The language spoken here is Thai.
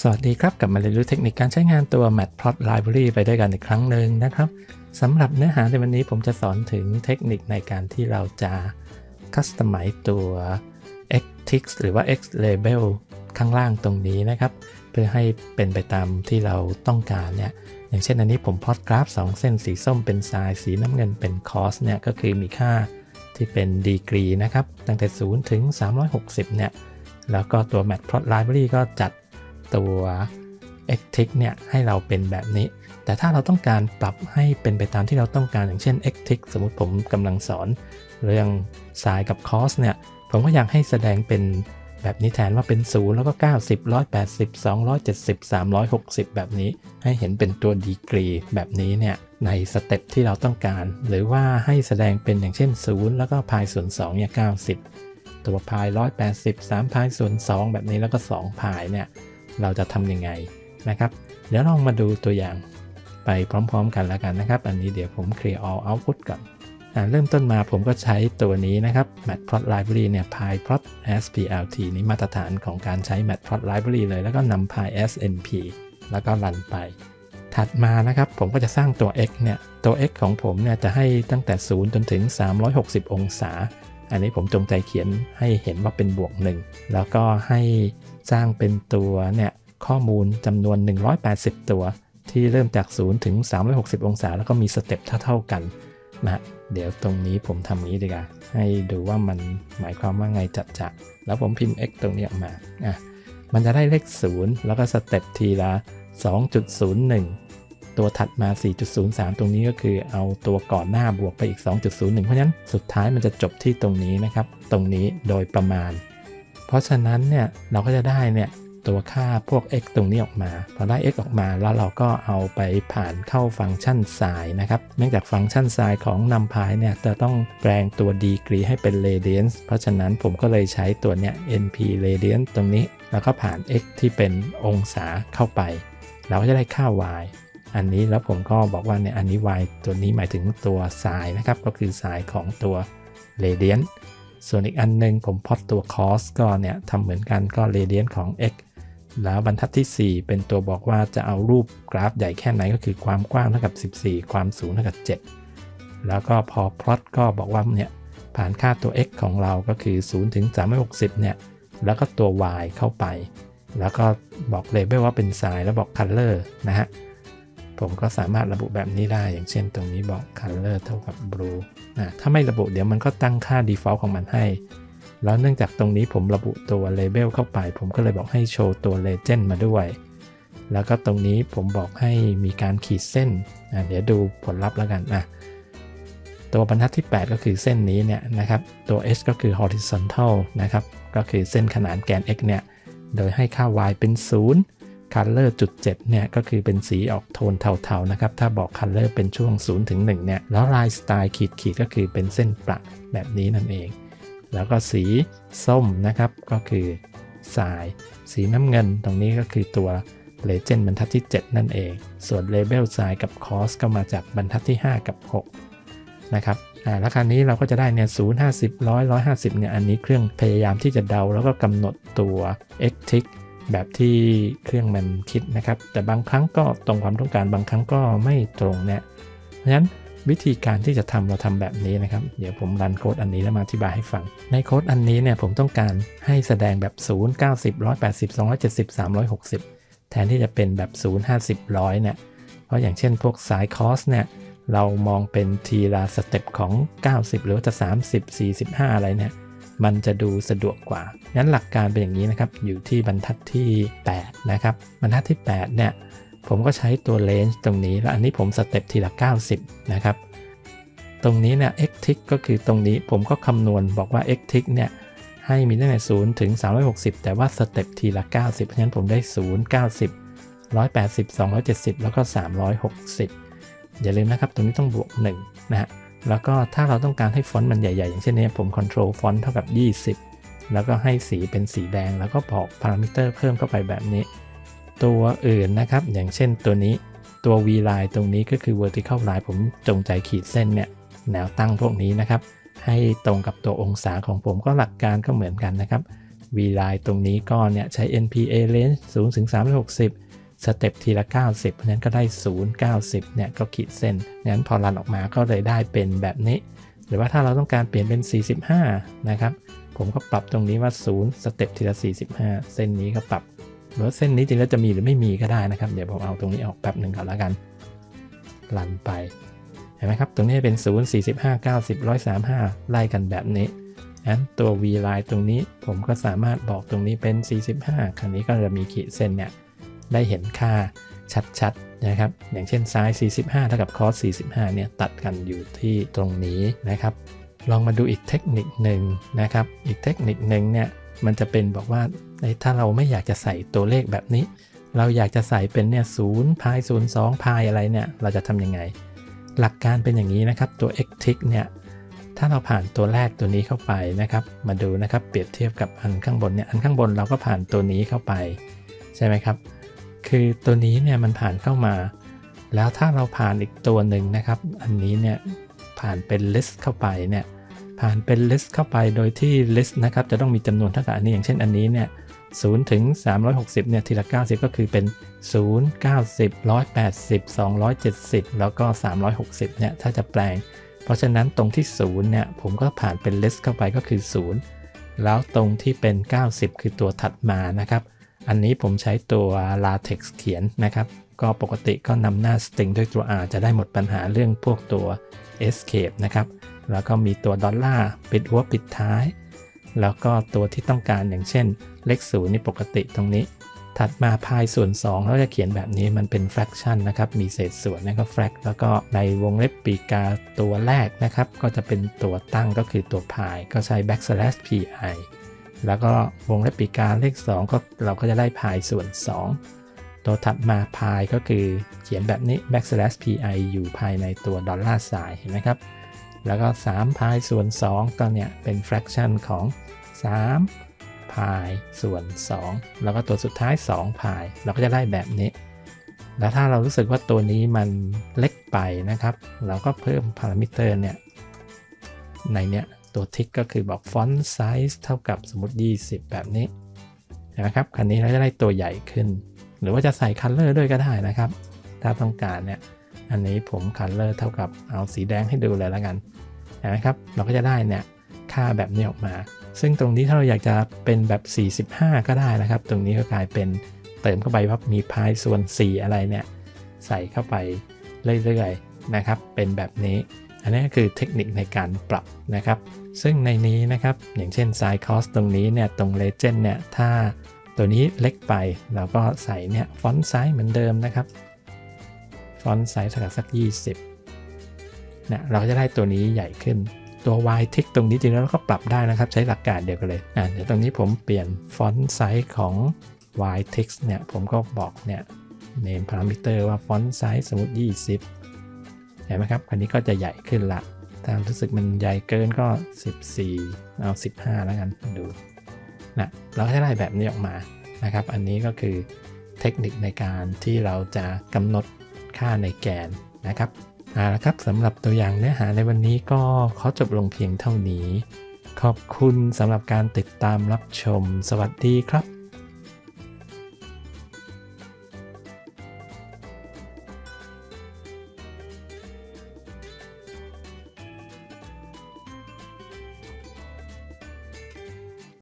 สวัสดีครับ กลับมาเรียนรู้เทคนิคการใช้งานตัว Matplot Library ไปด้วยกันอีกครั้งหนึ่งนะครับสำหรับเนื้อหาในวันนี้ผมจะสอนถึงเทคนิคในการที่เราจะ Customize ตัว Xtix หรือว่า X Label ข้างล่างตรงนี้นะครับ เพื่อให้เป็นไปตามที่เราต้องการเนี่ยอย่างเช่นอันนี้ผมพอตกราฟ 2 เส้นสีส้มเป็นทรายสีน้ำเงินเป็นคอสเนี่ยก็คือมีค่าที่เป็นดีกรีนะครับตั้งแต่ 0 ถึง 360เนี่ยแล้วก็ตัว Matplot Library ก็จัด ตัว Xtick เนี่ยให้เราเป็นแบบนี้ แต่ถ้าเราต้องการปรับให้เป็นไปตามที่เราต้องการอย่างเช่น Xtick สมมติผมกำลังสอน เรื่องสายกับคอสเนี่ยผมก็อยากให้แสดงเป็นแบบนี้แทนว่าเป็น 0 แล้วก็ 90 180 270 360 แบบนี้ ให้เห็นเป็นตัวดีกรีแบบนี้เนี่ยในสเต็ปที่เราต้องการ หรือว่าให้แสดงเป็นอย่างเช่น 0 แล้วก็พายส่วน2เนี่ย90 ตัวพาย180 3พายส่วน2แบบนี้แล้วก็2พายเนี่ย เราจะทำยังไงนะครับ เดี๋ยวลองมาดูตัวอย่างไปพร้อมๆ กันแล้วกันนะครับ อันนี้เดี๋ยวผม clear all output ก่อนเริ่มต้นมาผมก็ใช้ตัวนี้นะครับ matplot library เนี่ย pyplot splt นี้มาตรฐานของการใช้ matplot library เลย แล้วก็นำ py snp แล้วก็รันไป ถัดมานะครับผมก็จะสร้างตัว x เนี่ย ตัว x ของผมเนี่ยจะให้ตั้งแต่ 0 จนถึง 360 องศา อันนี้ผมจงใจเขียนให้เห็นว่าเป็นบวก 1 แล้วก็ให้สร้างเป็นตัวเนี่ยข้อมูลจำนวน 180 ตัว ที่เริ่มจาก 0 ถึง 360 องศา แล้วก็มีสเต็ปเท่า ๆกันนะเดี๋ยวตรงนี้ผมทำนี้ดีกว่าให้ดูว่ามันหมายความว่าไงจัดจะแล้วผมพิมพ์ x ตรงนี้ออกมาอะมันจะได้เลข 0 แล้วก็สเต็ปทีละ 2.01 ตัวถัดมา 4.03 ตรงนี้ก็คือเอาตัวก่อนหน้าบวกไปอีก 2.01 เพราะฉะนั้นสุดท้ายมันจะจบที่ตรงนี้นะครับ ตรงนี้โดยประมาณ เพราะฉะนั้นเนี่ยเราก็จะได้เนี่ยตัวค่าพวก x ตรงนี้ออกมาพอได้ x ออกมาแล้วเราก็เอาไปผ่านเข้าฟังก์ชัน sin นะครับ เนื่องจากฟังก์ชัน sin ของ numpy เนี่ยจะต้องแปลงตัว degree ให้เป็น radians เพราะฉะนั้นผมก็เลยใช้ตัวเนี้ย np radians ตรงนี้ แล้วก็ผ่าน x ที่เป็นองศาเข้าไป เราก็จะได้ค่า y อันนี้แล้วผมก็บอกว่าเนี่ยอันนี้ y ตัวนี้หมายถึงตัว sin นะครับ ก็คือ sin ของตัว radian ส่วนอีกอันนึงผมพอดตัว cos ก็เนี่ยทำเหมือนกันก็ radian ของ x แล้วบรรทัดที่ 4 เป็นตัวบอกว่าจะเอารูปกราฟใหญ่แค่ไหนก็คือความกว้างเท่ากับ 14 ความสูงเท่ากับ 7 แล้วก็พอพลอตก็บอกว่าเนี่ยผ่านค่าตัว x ของเราก็คือ 0 ถึง 360 เนี่ย แล้วก็ตัว y เข้าไป แล้วก็บอกเลเบลว่าเป็นสายแล้วบอก color นะฮะ ผมก็สามารถระบุแบบนี้ได้ อย่างเช่นตรงนี้บอก color เท่ากับ blue นะถ้าไม่ระบุเดี๋ยวมันก็ตั้งค่า default ของมันให้ แล้วเนื่องจากตรงนี้ผมระบุตัว label เข้าไป ผมก็เลยบอกให้โชว์ตัว legend มาด้วย แล้วก็ตรงนี้ผมบอกให้มีการขีดเส้นอะเดี๋ยวดูผลลัพธ์แล้วกันอะตัวบรรทัดที่ 8 ก็คือเส้นนี้เนี่ยนะครับ ตัว h ก็คือ horizontal นะครับ ก็คือเส้นขนานแกน x เนี่ย โดยให้ค่า y เป็น 0 color จุด7เนี่ยก็คือเป็นสีออกโทนเทาๆนะครับ ถ้าบอก color เป็นช่วง0ถึง1เนี่ย แล้วลายสไตล์ขีดๆก็คือเป็นเส้นประแบบนี้นั่นเอง แล้วก็สีส้มนะครับก็คือสาย สีน้ำเงินตรงนี้ก็คือตัว Legend บรรทัดที่ 7 นั่นเอง ส่วน Label สายกับ Cost ก็มาจากบรรทัดที่ 5 กับ 6 นะครับอ่าแล้วคราวนี้เราก็จะได้เนี่ย0 50 100 150เนี่ยอันนี้เครื่องพยายามที่จะเดาแล้วก็กำหนดตัว x tick แบบที่เครื่องมันคิดนะครับ แต่บางครั้งก็ตรงความต้องการบางครั้งก็ไม่ตรงเนี่ยเพราะฉะนั้นวิธีการที่จะทำเราทำแบบนี้นะครับ เดี๋ยวผมรันโค้ดอันนี้แล้วมาอธิบายให้ฟัง ในโค้ดอันนี้เนี่ยผมต้องการให้แสดงแบบ 0 90 180 270 360 แทนที่จะเป็นแบบ 0 50 100เนี่ยเพราะอย่างเช่นพวกสายคอสเนี่ยเรามองเป็นทีละสเต็ปของ 90 หรือว่าจะ 30 45 อะไรเนี่ย มันจะดูสะดวกกว่า งั้นหลักการเป็นอย่างนี้นะครับ อยู่ที่บรรทัดที่8นะครับ บรรทัดที่8เนี่ย ผมก็ใช้ตัว range ตรงนี้ แล้วอันนี้ผมสเต็ปทีละ 90 นะครับ ตรงนี้เนี่ย x tick ก็คือตรงนี้ ผมก็คำนวณบอกว่า x tick เนี่ย ให้มีตั้งแต่0ถึง 360 แต่ว่าสเต็ปทีละ 90 เพราะฉะนั้นผมได้ 0 90 180 270 แล้วก็ 360 อย่าลืมนะครับ ตรงนี้ต้องบวก 1 นะฮะ แล้วก็ถ้าเราต้องการให้ฟอนต์มันใหญ่ ๆ อย่างเช่นนี้ผม control ฟอนต์เท่ากับ 20 แล้วก็ให้สีเป็นสีแดง แล้วก็บอกพารามิเตอร์เพิ่มเข้าไปแบบนี้ ตัวอื่นนะครับ อย่างเช่นตัวนี้ตัว v line ตรงนี้ก็คือ vertical line ผมจงใจขีดเส้นเนี่ยแนวตั้งพวกนี้นะครับ ให้ตรงกับตัวองศาของผมก็หลักการก็เหมือนกันนะครับ v line ตรงนี้ก็เนี่ยใช้ NPA range 0ถึง360 สเต็ปทีละ 90 เพราะฉะนั้นก็ได้ 0 90 เนี่ยก็ขีดเส้นงั้นพอรันออกมาก็เลยได้เป็นแบบนี้ หรือว่าถ้าเราต้องการเปลี่ยนเป็น 45 นะครับ ผมก็ปรับตรงนี้ว่า 0 สเต็ปทีละ 45 เส้นนี้ก็ปรับหรือว่าเส้นนี้จริงแล้วจะมีหรือไม่มีก็ได้นะครับ เดี๋ยวผมเอาตรงนี้ออกแป๊บหนึ่งก่อนแล้วกัน รันไป เห็นไหมครับ ตรงนี้เป็น 0 45 90 135 ไล่กันแบบนี้งั้นตัว v line ตรงนี้ผมก็สามารถบอกตรงนี้เป็น 45ครั้นี้ก็จะมีขีดเส้นเนี่ย ได้เห็นค่าชัดๆนะครับ อย่างเช่นซ้าย 45 เท่ากับคอส45 เนี่ยตัดกันอยู่ที่ตรงนี้นะครับ ลองมาดูอีกเทคนิคหนึ่งนะครับ อีกเทคนิคหนึ่งเนี่ยมันจะเป็นบอกว่าถ้าเราไม่อยากจะใส่ตัวเลขแบบนี้ เราอยากจะใส่เป็นเนี่ยศูนย์พายศูนย์สองพายอะไรเนี่ยเราจะทำยังไง หลักการเป็นอย่างนี้นะครับตัว x tick เนี่ยถ้าเราผ่านตัวแรกตัวนี้เข้าไปนะครับ มาดูนะครับเปรียบเทียบกับอันข้างบนเนี่ยอันข้างบนเราก็ผ่านตัวนี้เข้าไป ใช่ไหมครับ คือตัวนี้เนี่ยมันผ่านเข้ามา แล้วถ้าเราผ่านอีกตัวหนึ่งนะครับ อันนี้เนี่ยผ่านเป็น list เข้าไปเนี่ยผ่านเป็น list เข้าไปโดยที่ list นะครับจะต้องมีจำนวนเท่ากับอันนี้อย่างเช่นอันนี้เนี่ย0ถึง 360 เนี่ยทีละ 90 ก็คือเป็น 0 90 180 270 แล้วก็ 360 เนี่ยถ้าจะแปลง เพราะฉะนั้นตรงที่ 0 เนี่ยผมก็ผ่านเป็น list เข้าไปก็คือ 0 แล้วตรงที่เป็น 90 คือตัวถัดมานะครับ อันนี้ผมใช้ตัว latex เขียนนะครับ ก็ปกติก็นำหน้า string ด้วยตัว r จะได้หมดปัญหาเรื่องพวกตัว escape นะครับ แล้วก็มีตัวดอลลาร์ปิดหัวปิดท้าย แล้วก็ตัวที่ต้องการอย่างเช่น เลขศูนย์นี่ปกติตรงนี้ ถัดมาพายส่วน2แล้วจะเขียนแบบนี้มันเป็น fraction นะครับ มีเศษส่วนนะก็ frac แล้วก็ในวงเล็บปีกาตัวแรกนะครับ ก็จะเป็นตัวตั้งก็คือตัวพายก็ใช้ backslash pi แล้วก็วงเล็บปีกาเลข2ก็เราก็จะได้พายส่วน 2 ตัวถัดมาพายก็คือเขียนแบบนี้ backslash pi อยู่ภายในตัวดอลลาร์สายเห็นไหมครับ แล้วก็3พายส่วน 2 ก็เนี่ยเป็น fraction ของ 3พายส่วน 2 แล้วก็ตัวสุดท้าย2พายเราก็จะได้แบบนี้ แล้วถ้าเรารู้สึกว่าตัวนี้มันเล็กไปนะครับ เราก็เพิ่มพารามิเตอร์เนี่ยในเนี้ย ตัวทิกก็คือบอก font size เท่ากับสมมติ 20 แบบนี้นะครับคันนี้เราจะได้ตัวใหญ่ขึ้น หรือว่าจะใส่ color ด้วยก็ได้นะครับ ถ้าต้องการเนี่ยอันนี้ผม color เท่ากับเอาสีแดงให้ดูเลยแล้วกันนะครับ เราก็จะได้เนี่ยค่าแบบนี้ออกมา ซึ่งตรงนี้ถ้าเราอยากจะเป็นแบบ 45 ก็ได้นะครับ ตรงนี้ก็กลายเป็นเติมเข้าไปว่ามีพายส่วน 4 อะไรเนี่ยใส่เข้าไปเรื่อยๆนะครับ เป็นแบบนี้ อันนี้ก็คือเทคนิคในการปรับนะครับ ซึ่งในนี้นะครับ อย่างเช่น side cost ตรงนี้เนี่ย ตรง legend เนี่ย ถ้าตัวนี้เล็กไป เราก็ใส่เนี่ย font size เหมือนเดิมนะครับ font size เท่ากับสัก 20นะเราก็จะได้ตัวนี้ใหญ่ขึ้น ตัว y tick ตรงนี้จริงๆแล้วเราก็ปรับได้นะครับ ใช้หลักการเดียวกันเลยอะเดี๋ยวตรงนี้ผมเปลี่ยน font size ของ y tick เนี่ย ผมก็บอกเนี่ย name parameter ว่า font size สมมติ 20 เห็นไหมครับคันนี้ก็จะใหญ่ขึ้นละ ถ้ารู้สึกมันใหญ่เกินก็ 14 เอา 15 แล้วกันดูนะเราก็จะได้แบบนี้ออกมานะครับ อันนี้ก็คือเทคนิคในการที่เราจะกำหนดค่าในแกนนะครับเอาละครับสำหรับตัวอย่างเนื้อหาในวันนี้ก็ขอจบลงเพียงเท่านี้ ขอบคุณสำหรับการติดตามรับชม สวัสดีครับ